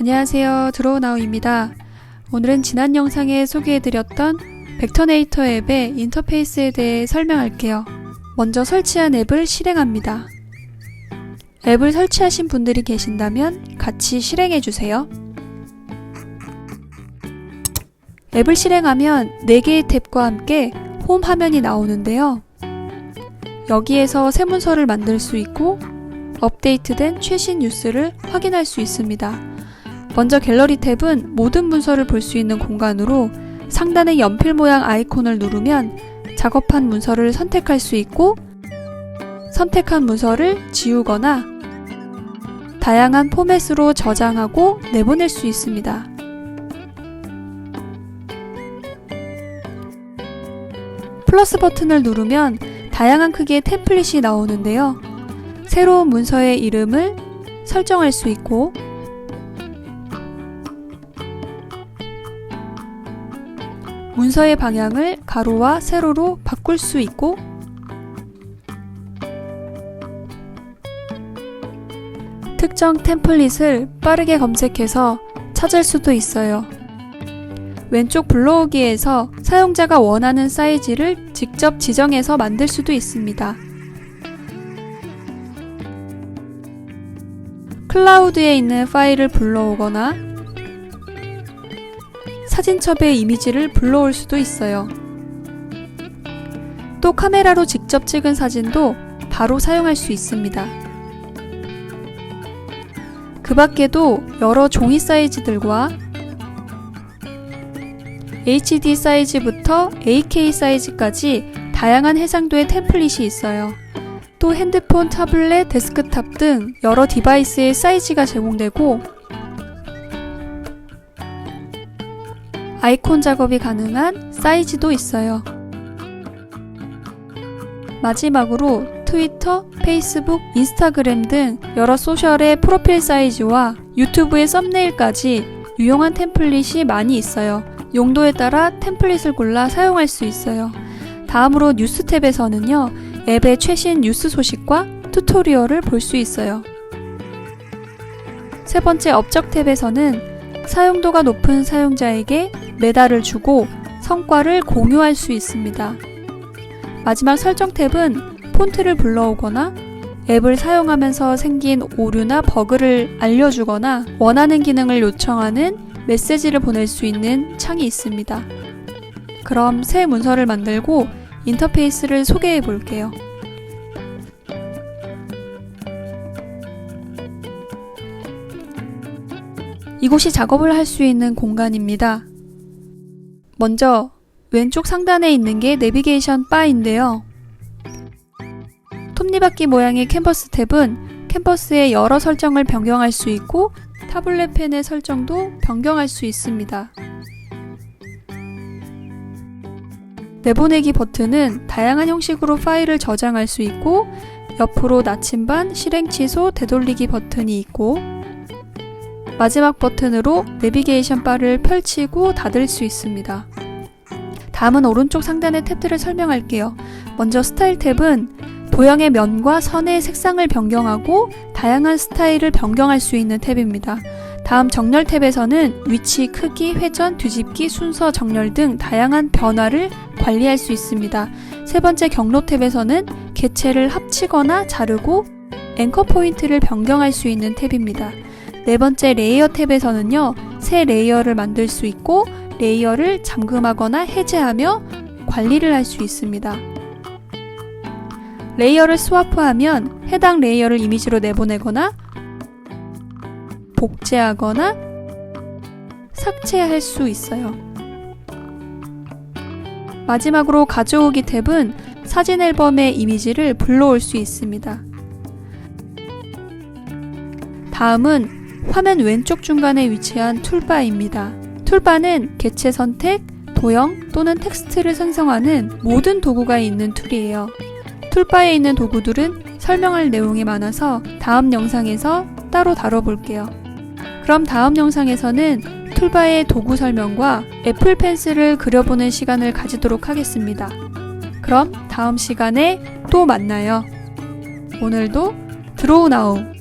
안녕하세요. 드로우나우입니다. 오늘은 지난 영상에 소개해드렸던 벡터네이터 앱의 인터페이스에 대해 설명할게요. 먼저 설치한 앱을 실행합니다. 앱을 설치하신 분들이 계신다면 같이 실행해주세요. 앱을 실행하면 4개의 탭과 함께 홈 화면이 나오는데요. 여기에서 새 문서를 만들 수 있고 업데이트된 최신 뉴스를 확인할 수 있습니다. 먼저 갤러리 탭은 모든 문서를 볼 수 있는 공간으로 상단의 연필 모양 아이콘을 누르면 작업한 문서를 선택할 수 있고 선택한 문서를 지우거나 다양한 포맷으로 저장하고 내보낼 수 있습니다. 플러스 버튼을 누르면 다양한 크기의 템플릿이 나오는데요. 새로운 문서의 이름을 설정할 수 있고 문서의 방향을 가로와 세로로 바꿀 수 있고 특정 템플릿을 빠르게 검색해서 찾을 수도 있어요. 왼쪽 불러오기에서 사용자가 원하는 사이즈를 직접 지정해서 만들 수도 있습니다. 클라우드에 있는 파일을 불러오거나 사진첩의 이미지를 불러올 수도 있어요. 또 카메라로 직접 찍은 사진도 바로 사용할 수 있습니다. 그 밖에도 여러 종이 사이즈들과 HD 사이즈부터 AK 사이즈까지 다양한 해상도의 템플릿이 있어요. 또 핸드폰, 타블렛, 데스크탑 등 여러 디바이스의 사이즈가 제공되고 아이콘 작업이 가능한 사이즈도 있어요. 마지막으로 트위터, 페이스북, 인스타그램 등 여러 소셜의 프로필 사이즈와 유튜브의 썸네일까지 유용한 템플릿이 많이 있어요. 용도에 따라 템플릿을 골라 사용할 수 있어요. 다음으로 뉴스 탭에서는요, 앱의 최신 뉴스 소식과 튜토리얼을 볼 수 있어요. 세 번째 업적 탭에서는 사용도가 높은 사용자에게 메달을 주고 성과를 공유할 수 있습니다. 마지막 설정 탭은 폰트를 불러오거나 앱을 사용하면서 생긴 오류나 버그를 알려주거나 원하는 기능을 요청하는 메시지를 보낼 수 있는 창이 있습니다. 그럼 새 문서를 만들고 인터페이스를 소개해 볼게요. 이곳이 작업을 할 수 있는 공간입니다. 먼저 왼쪽 상단에 있는 게 내비게이션 바인데요. 톱니바퀴 모양의 캔버스 탭은 캔버스의 여러 설정을 변경할 수 있고 타블렛 펜의 설정도 변경할 수 있습니다. 내보내기 버튼은 다양한 형식으로 파일을 저장할 수 있고 옆으로 나침반, 실행 취소, 되돌리기 버튼이 있고 마지막 버튼으로 내비게이션 바를 펼치고 닫을 수 있습니다. 다음은 오른쪽 상단의 탭들을 설명할게요. 먼저 스타일 탭은 도형의 면과 선의 색상을 변경하고 다양한 스타일을 변경할 수 있는 탭입니다. 다음 정렬 탭에서는 위치, 크기, 회전, 뒤집기, 순서, 정렬 등 다양한 변화를 관리할 수 있습니다. 세 번째 경로 탭에서는 개체를 합치거나 자르고 앵커 포인트를 변경할 수 있는 탭입니다. 네 번째 레이어 탭에서는요, 새 레이어를 만들 수 있고 레이어를 잠금하거나 해제하며 관리를 할 수 있습니다. 레이어를 스와프하면 해당 레이어를 이미지로 내보내거나 복제하거나 삭제할 수 있어요. 마지막으로 가져오기 탭은 사진 앨범의 이미지를 불러올 수 있습니다. 다음은 화면 왼쪽 중간에 위치한 툴바입니다. 툴바는 개체 선택, 도형 또는 텍스트를 생성하는 모든 도구가 있는 툴이에요. 툴바에 있는 도구들은 설명할 내용이 많아서 다음 영상에서 따로 다뤄볼게요. 그럼 다음 영상에서는 툴바의 도구 설명과 애플 펜슬을 그려보는 시간을 가지도록 하겠습니다. 그럼 다음 시간에 또 만나요. 오늘도 드로우 나우